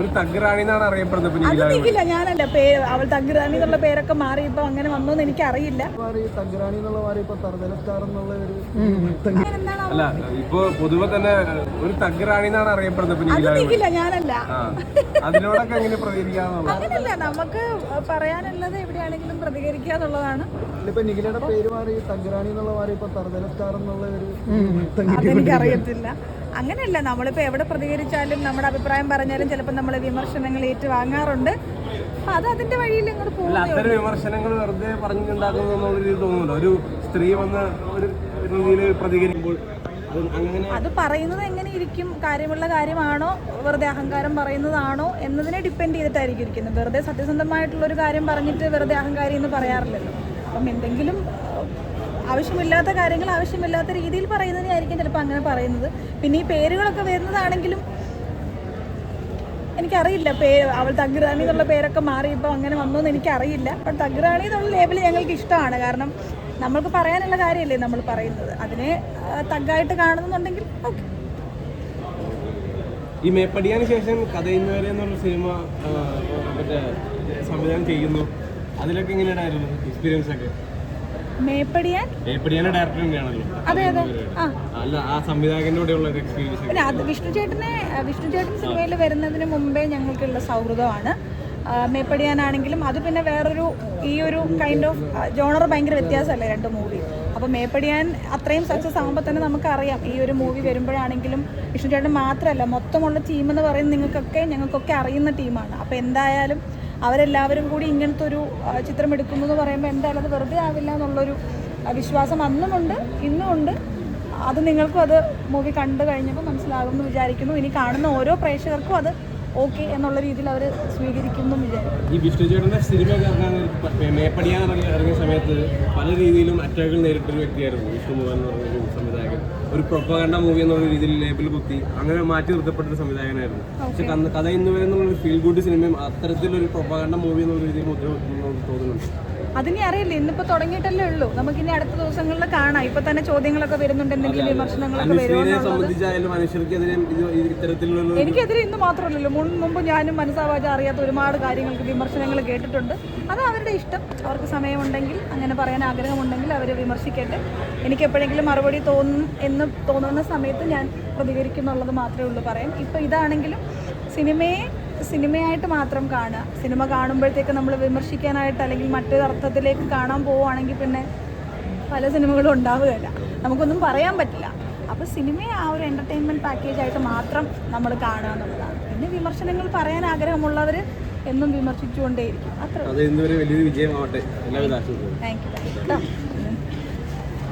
ഒരു തഗ്റാണി എന്നാണ് അറിയപ്പെടുന്നത് അത് നീലാ ഞാനല്ല പേര് അവൾ തഗ്രാണി എന്നുള്ള പേരൊക്കെ മാറി ഇപ്പൊ അങ്ങനെ വന്നോന്ന് എനിക്ക് അറിയില്ല മാറി തഗ്രാണി എന്നുള്ള മാറി ഇപ്പൊ തറുതല എന്നുള്ള ഒരു എന്താണ് അല്ല ഇപ്പൊ പൊതുവെ തന്നെ ഒരു തഗ്റാണി എന്നാണ് അറിയപ്പെടുന്നത് അത് നീലാ ഞാനല്ല. അതിനോടൊക്കെ എങ്ങനെ പ്രതികരിക്കാന്നുള്ള അങ്ങനല്ല നമുക്ക് പറയാനുള്ളത് എവിടെയാണെങ്കിലും പ്രതികരിക്കുക എന്നുള്ളതാണ്. ഇപ്പൊ നിഖിലയുടെ പേര് മാറി തഗ്രാണി എന്നുള്ള മാറി ഇപ്പൊ തറുതല എന്നുള്ള ഒരു അതെനിക്കറിയത്തില്ല. അങ്ങനെയല്ല നമ്മളിപ്പോൾ എവിടെ പ്രതികരിച്ചാലും നമ്മുടെ അഭിപ്രായം പറഞ്ഞാലും ചിലപ്പോൾ നമ്മൾ വിമർശനങ്ങൾ ഏറ്റുവാങ്ങാറുണ്ട്. അത് അതിന്റെ വഴിയിൽ ഇങ്ങോട്ട് പോകും വിമർശനങ്ങൾ വെറുതെ പറഞ്ഞുണ്ടാക്കുന്നു തോന്നുന്നുണ്ടോ ഒരു സ്ത്രീ വന്ന് ഒരു രീതിയിൽ പ്രതികരിക്കുമ്പോൾ അത് പറയുന്നത് എങ്ങനെ ഇരിക്കും കാര്യമുള്ള കാര്യമാണോ? വെറുതെ അഹങ്കാരം പറയുന്നതാണോ? എന്നതിനെ ഡിപ്പെൻഡ് ചെയ്തിട്ടായിരിക്കും ഇരിക്കുന്നത്. വെറുതെ സത്യസന്ധമായിട്ടുള്ള ഒരു കാര്യം പറഞ്ഞിട്ട് വെറുതെ അഹങ്കാരി എന്ന് പറയാറില്ലല്ലോ. അപ്പം എന്തെങ്കിലും ആവശ്യമില്ലാത്ത കാര്യങ്ങൾ ആവശ്യമില്ലാത്ത രീതിയിൽ പറയുന്നതിനായിരിക്കും ചിലപ്പോൾ അങ്ങനെ പറയുന്നത്. പിന്നെ ഈ പേരുകളൊക്കെ വരുന്നതാണെങ്കിലും എനിക്കറിയില്ല. പേ അവൾ തഗ്രാണി എന്നുള്ള പേരൊക്കെ മാറി ഇപ്പോൾ അങ്ങനെ വന്നോന്ന് എനിക്കറിയില്ല. അപ്പോൾ തഗ്രാണി എന്നുള്ള ലേബിൾ ഞങ്ങൾക്ക് ഇഷ്ടമാണ്. കാരണം നമ്മൾക്ക് പറയാനുള്ള കാര്യമല്ലേ നമ്മൾ പറയുന്നത്. അതിനെ തഗ്ഗായിട്ട് കാണുന്നുണ്ടെങ്കിൽ ഓക്കെ. ഈ മേപ്പടിയാന് ശേഷം കഥയുന്നവരെ എന്നുള്ള സിനിമ മറ്റേ സംവിധാനം ചെയ്യുന്നു. അതിലൊക്കെ എങ്ങനെയായിരുന്നു എക്സ്പീരിയൻസ് ഒക്കെ? മേപ്പടിയാൻ? മേപ്പടിയാന്റെ ഡയറക്ടർ തന്നെയാണല്ലോ. അതെ അതെ. അല്ല ആ സംവിധായകന്റെ കൂടെയുള്ള ഒരു എക്സ്പീരിയൻസ് പിന്നെ അത് വിഷ്ണു ചേട്ടനെ വിഷ്ണു ചേട്ടൻ സിനിമയിൽ വരുന്നതിന് മുമ്പേ ഞങ്ങൾക്കുള്ള സൗഹൃദമാണ്. മേപ്പടിയാനാണെങ്കിലും അത് പിന്നെ വേറൊരു ഈ ഒരു കൈൻഡ് ഓഫ് ജോണർ ഭയങ്കര വ്യത്യാസമല്ലേ രണ്ട് മൂവി അപ്പോൾ മേപ്പടിയാൻ അത്രയും സക്സസ് ആകുമ്പോൾ തന്നെ നമുക്കറിയാം. ഈ ഒരു മൂവി വരുമ്പോഴാണെങ്കിലും വിഷ്ണുചേട്ടൻ മാത്രമല്ല മൊത്തമുള്ള ടീം എന്ന് പറയുന്നത് നിങ്ങൾക്കൊക്കെ ഞങ്ങൾക്കൊക്കെ അറിയുന്ന ടീമാണ് അപ്പോൾ എന്തായാലും അവരെല്ലാവരും കൂടി ഇങ്ങനത്തെ ഒരു ചിത്രം എടുക്കുന്നു എന്ന് പറയുമ്പോൾ എന്തായാലും അത് വെറുതെ ആവില്ല എന്നുള്ളൊരു വിശ്വാസം അന്നുമുണ്ട് ഇന്നുമുണ്ട്. അത് നിങ്ങൾക്കും അത് മൂവി കണ്ടു കഴിഞ്ഞപ്പോൾ മനസ്സിലാകുമെന്ന് വിചാരിക്കുന്നു. ഇനി കാണുന്ന ഓരോ പ്രേക്ഷകർക്കും അത് ഓക്കെ എന്നുള്ള രീതിയിൽ അവർ സ്വീകരിക്കുന്നു ഈ സിനിമ സമയത്ത് പല രീതിയിലും അറ്റാക്കുകൾ നേരിട്ടൊരു വ്യക്തിയായിരുന്നു എന്ന് പറഞ്ഞ ഒരു സംവിധായകൻ. ഒരു പ്രൊപ്പകണ്ട മൂവി എന്നുള്ള രീതിയിൽ ലേബിൾ കുത്തി അങ്ങനെ മാറ്റി നിർത്തപ്പെട്ട ഒരു സംവിധായകനായിരുന്നു. പക്ഷെ കഥ ഇന്ന് വരെ എന്നുള്ള ഫീൽ ഗുഡ് സിനിമയും അത്തരത്തിലൊരു പ്രൊപ്പകണ്ട മൂവി എന്നുള്ള രീതിയിൽ മുദ്ര തോന്നുന്നുണ്ട്. അതിനെ അറിയില്ല. ഇന്നിപ്പോ തുടങ്ങിയിട്ടല്ലേ ഉള്ളൂ. നമുക്കിനി അടുത്ത ദിവസങ്ങളിൽ കാണാം. ഇപ്പൊ തന്നെ ചോദ്യങ്ങളൊക്കെ വരുന്നുണ്ട്. എന്തെങ്കിലും വിമർശനങ്ങളൊക്കെ വരുമോ എനിക്കെതിരെ ഇന്ന് മാത്രമല്ലല്ലോ. മുൻപ് മുമ്പ് ഞാനും മനസ്സാവാച അറിയാത്ത ഒരുപാട് കാര്യങ്ങൾക്ക് വിമർശനങ്ങൾ കേട്ടിട്ടുണ്ട്. അത് അവരുടെ ഇഷ്ടം. അവർക്ക് സമയമുണ്ടെങ്കിൽ അങ്ങനെ പറയാൻ ആഗ്രഹമുണ്ടെങ്കിൽ അവർ വിമർശിക്കട്ടെ. എനിക്ക് എപ്പോഴെങ്കിലും മറുപടി തോന്നും എന്ന് തോന്നുന്ന സമയത്ത് ഞാൻ പ്രതികരിക്കുന്നുള്ളത് മാത്രമേ ഉള്ളൂ പറയാൻ. ഇപ്പൊ ഇതാണെങ്കിലും സിനിമയെ സിനിമയായിട്ട് മാത്രം കാണുക. സിനിമ കാണുമ്പോഴത്തേക്ക് നമ്മൾ വിമർശിക്കാനായിട്ട് അല്ലെങ്കിൽ മറ്റൊരു അർത്ഥത്തിലേക്ക് കാണാൻ പോവുകയാണെങ്കിൽ പിന്നെ പല സിനിമകളും ഉണ്ടാവുകയില്ല. നമുക്കൊന്നും പറയാൻ പറ്റില്ല. അപ്പോൾ സിനിമയെ ആ ഒരു എന്റർടൈൻമെന്റ് പാക്കേജായിട്ട് മാത്രം നമ്മൾ കാണുക എന്നുള്ളതാണ്. പിന്നെ വിമർശനങ്ങൾ പറയാൻ ആഗ്രഹമുള്ളവർ എന്നും വിമർശിച്ചുകൊണ്ടേയിരിക്കും. അത്ര താങ്ക് യു